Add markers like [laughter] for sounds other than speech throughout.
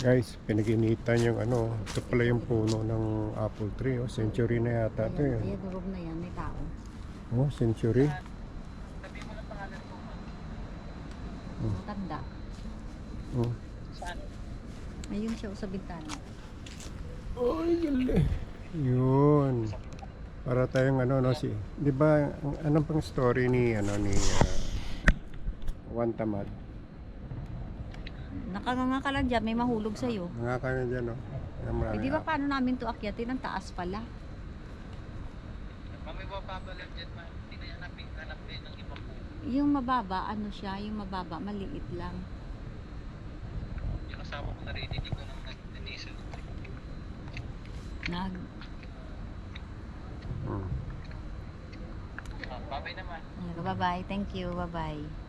Guys, pinag-initan yung ano, ito pala yung puno ng apple tree. Oh, century na yata ito yun. ayan, durog na yan, may tao. Oh, century. Tanda. Oh. Ayun siya oh, sa bintana. Ay, gali. Yun. Para tayong ano, no, si... Di ba, anong pang story ni, ano, ni ah, Juan Tamad? Nakanganga ka lang dyan, may mahulog sa'yo. Mga kanya dyan, no? Yung marami Eh, di ba paano namin to akyatin? Ang taas pala. Kami ba papalag dyan, ma? Hindi na yan napin, hanap kayo ng ibang po. Yung mababa, ano siya, yung mababa, maliit lang. Yung kasama ko narinig ko nang nag-diesel. Nag, Hmm. Ah, babay naman. bye-bye, thank you, bye-bye.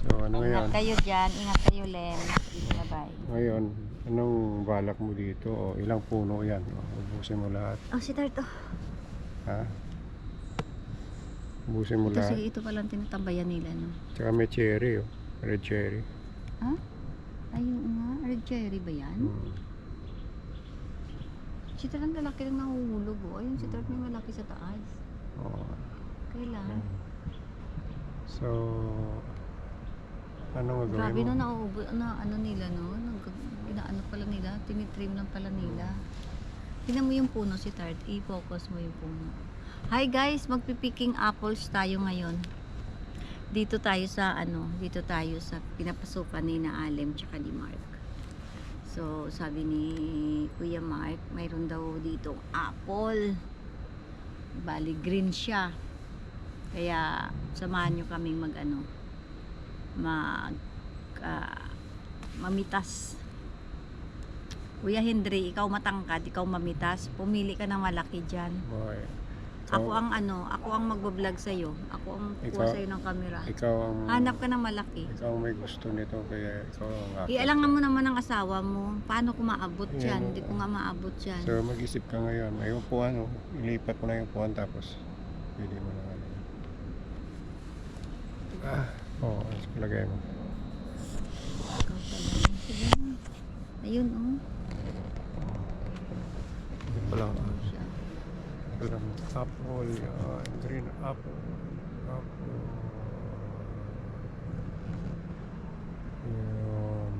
So, ano ngayon? Ingat kayo dyan, ingat kayo, Len. Bye-bye. Ngayon, anong balak mo dito? O, ilang puno yan? O, ubusin mo lahat. Oh, si Tarto. Ha? Ubusin mo Ito, lahat. sige, ito palang tinatambayan nila, no? Tsaka may cherry, oh. Red cherry. Ha? Ayun nga, red cherry ba yan? Hmm. Si Tarto lalaki lang nahuhulog, oh. Ayun, si Tarto may malaki sa taas. Oo. Kailan? So, ano gagawin Grabe mo? no, nauubo, na ano nila no, nag, inaano pala nila, tinitrim lang pala nila. Tingnan mo yung puno si Tart, i-focus mo yung puno. Hi guys, magpipicking apples tayo ngayon. Dito tayo sa ano, dito tayo sa pinapasukan ni na Alem tsaka ni Mark. So, sabi ni Kuya Mark, mayroon daw dito apple. Bali, green siya. Kaya, samahan nyo kaming mag ano, mag ah, mamitas. Kuya Hendry, ikaw matangkad, ikaw mamitas. Pumili ka ng malaki dyan. Boy. Ako ang ano, ako ang magbablog sa'yo. Ako ang Ikaw- sa'yo ng camera. Ikaw ang... Hanap ka ng malaki. Ikaw ang may gusto nito, kaya ikaw ang akin. Ialangan mo naman ang asawa mo. Paano ko maabot Ayan, yan? oo. Hindi ko nga maabot yan. So, mag-isip ka ngayon. May upuan, oh. Ilipat mo na yung upuan, tapos pwede mo na ano. Ah, oo, oh, palagay mo. Ayun, oh. Ito pa lang. Lang. Apple, yan. Green apple. Apple. Yun.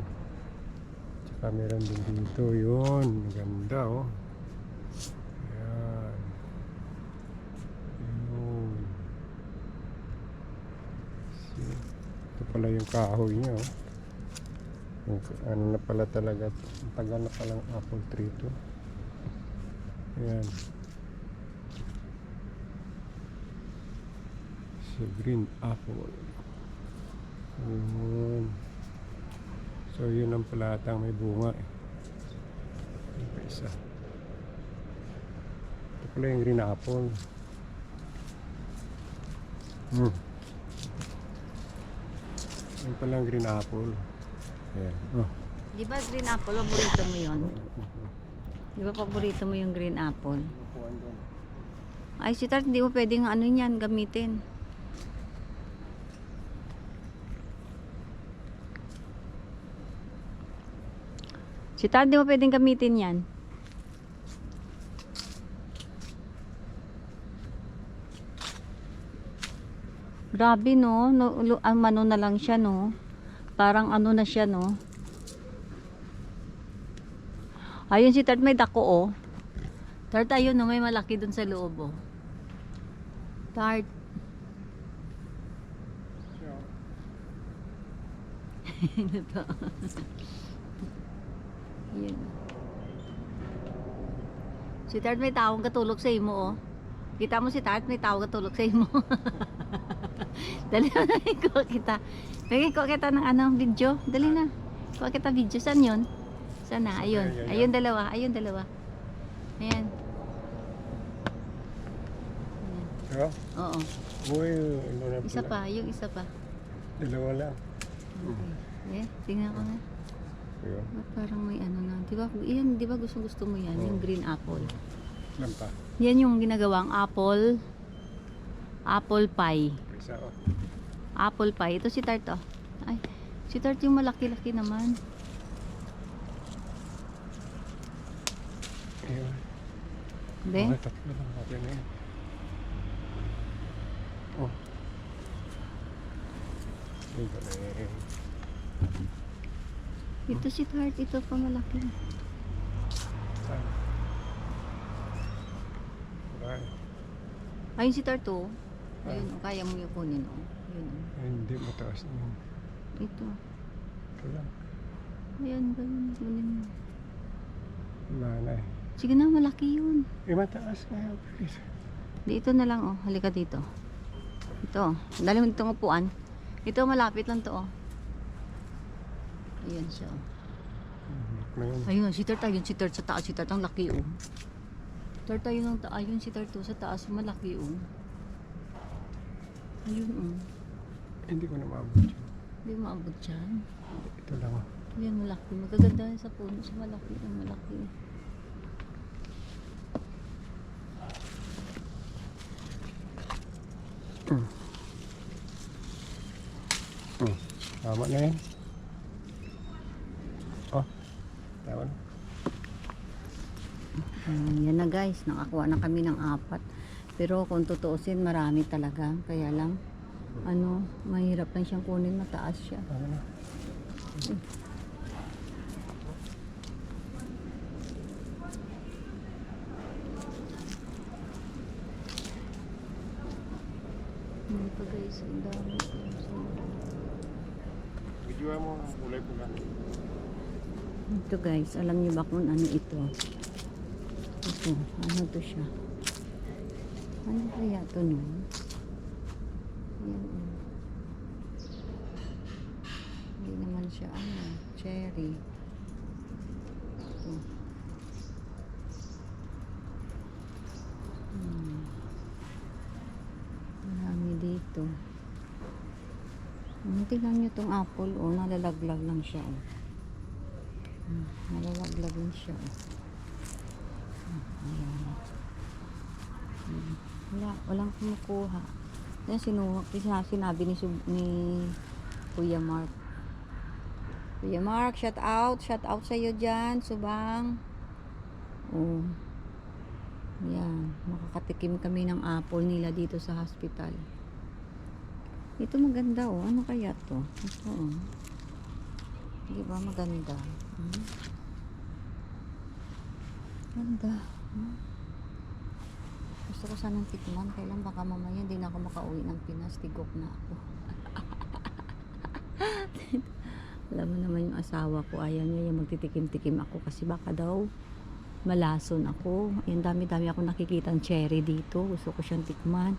Tsaka meron din dito. Yun. Ganda, oh. Yan. Yun. See? Ito pala yung kahoy niya, oh. Ano na pala talaga. Tagal na palang apple tree to. Ayan. So, green apple. Yun. So, yun ang palatang may bunga eh. Isa. Ito pala yung green apple. Hmm. Yun pala ang green apple. Ayan. Oh. Di ba green apple, paborito mo yon? Di ba paborito mo yung green apple? Ay, si Tart, hindi mo pwedeng ano yan, gamitin. Si Tart, hindi mo pwedeng gamitin yan. Grabe no, no ang mano na lang siya no. Parang ano na siya no. Ayun si Tart may dako oh. Tart ayun no, may malaki dun sa loob oh. Tart. [laughs] Ano to? Si Tart may tawong katulog sa imo oh. Kita mo si Tart may tawong katulog sa imo. [laughs] [laughs] Dali na, [laughs] kuha kita. Pwede kuha kita ng ano, video. Dali na. Kuha kita video. Saan yun? Saan na? Ayun. Ayun dalawa. Ayun dalawa. Ayan. Ito? Oo. Uy, ano na Isa pala? pa. Yung isa pa. Dalawa lang. Eh, tingnan ko nga. Ayun. Ba't parang may ano na. Di ba, yan, di ba gusto gusto mo yan? Yung green apple. Lang pa. Yan yung ginagawang apple. Apple pie. Isa, oh. Apple pie. Ito si Tart oh. Ay, si Tart yung malaki-laki naman. Ayun. Hindi? Okay, tatlo lang. Okay na yun. Oh. Ay, galing. Ito si Tart, ito pa malaki. Ayun si Tart oh. Ayun, oh, kaya mo yung kunin oh. Ayun oh. Ay, hindi mataas na yun. Ito. Ito lang. Ayan, ganun, kunin mo. Wala eh. Sige na, malaki yun. Eh, mataas na yun. Please. Dito na lang oh, halika dito. Ito, dali mo itong upuan. Ito, malapit lang to oh. Ayan siya oh. Yun. Ayun, si Tart, ayun si Tart sa taas, si Tart ang laki oh. Tart, ayun ang taas, ayun si Tart oh, sa taas, malaki oh. Ayun oh. Hindi ko na maabot yun. Hindi maabot dyan. Ito lang. oh. Ayan, malaki. Magaganda yan sa puno, sa malaki, ang malaki. Hmm. Tama na yan. Oh. Tama na. Ayan, yan na guys, nakakuha na kami ng apat. Pero kung tutuusin, marami talaga. Kaya lang, ano, mahirap lang siyang kunin, mataas siya. Na. Hindi pa guys, ang dami. Video mo kulay pula. Ito guys, alam niyo ba kung ano ito? Ito, ano to siya? Ano kaya to nun? Ayan, oh. Hindi naman siya, ano, cherry. Ito. Hmm. Marami dito. Hmm, tingnan niyo tong apple, oh, nalalaglag lang siya, oh. Hmm, nalalaglag lang siya, oh. Hmm, ayan. Wala, walang kumukuha. Yan, sinuha, sina- sinabi ni, ni Kuya Mark. Kuya Mark, shout out, shout out sa iyo dyan, subang. Oh. Yan, makakatikim kami ng apple nila dito sa hospital. Ito maganda oh. Ano kaya to? Ito oh. Di ba maganda? Hmm? Ganda. Hmm? Gusto ko sanang tikman. Kailan baka mamaya hindi na ako makauwi ng Pinas. Tigok na ako. [laughs] Alam mo naman yung asawa ko. Ayaw niya yung magtitikim-tikim ako. Kasi baka daw malason ako. Yung dami-dami ako nakikita cherry dito. Gusto ko siyang tikman.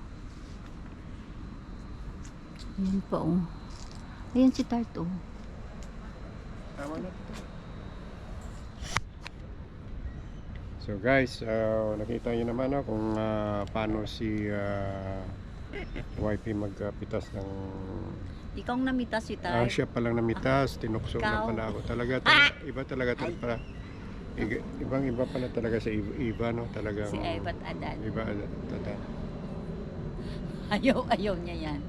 Ayan pa oh. Ayan si Tart oh. Tama na. So guys, uh, nakita niyo naman no, kung uh, paano si uh, wifey magpitas ng Ikaw ang namitas si Ah, siya palang namitas, tinukso lang Ikaw. pala ako. Talaga, talaga iba talaga talaga ibang iba pala talaga sa iba, iba no, talaga. Si Evat Adan. Iba tata. Ayaw, ayaw niya yan.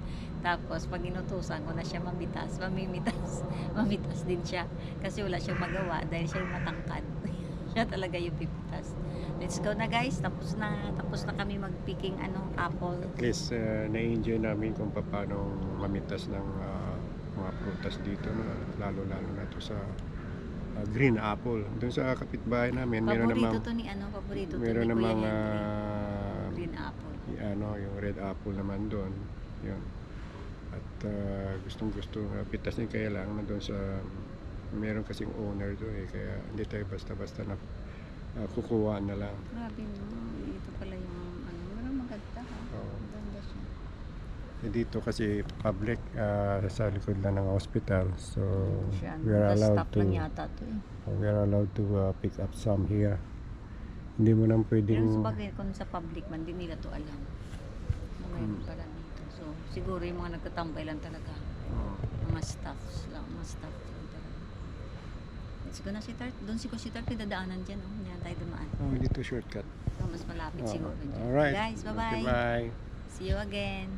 Tapos, pag inutusan ko na siya mamitas, mamimitas, [laughs] mamitas din siya. Kasi wala siyang magawa dahil siya yung matangkad. [laughs] siya talaga yung pipitas. Let's go na guys. Tapos na, tapos na kami mag-picking ano, apple. At least uh, na-enjoy namin kung paano mamitas ng ah, mga prutas dito no, lalo-lalo na to sa ah, green apple. Doon sa kapitbahay namin, meron Paborito namang to ni ano, paborito to meron ni Kuya namang ah, Green apple. y- ano, yung red apple naman doon. Yun. At uh, gustong gusto na pitasin kaya lang nandun sa meron kasing owner doon eh kaya hindi tayo basta-basta na ah, kukuha na lang. Grabe no. Ito pala yung ano, marang maganda ha. Oo. Maganda siya. Eh, dito kasi public ah, sa likod lang ng hospital so Siya, we are allowed to lang yata to eh. we are allowed to ah, pick up some here. Hindi mo nang Pero pwedeng sa bagay, kung sa public man, di nila to alam. Na mayroon Hmm. pala dito. So, siguro yung mga nagtatambay lang talaga. Oo. Mga staffs lang, mga staff go na si Tart. Doon si ko si Tart, pinadaanan dyan. Oh. Diyan tayo dumaan. oh, dito shortcut. So, mas malapit Oo. siguro dyan. Alright. Guys, Okay, bye-bye. bye. See you again.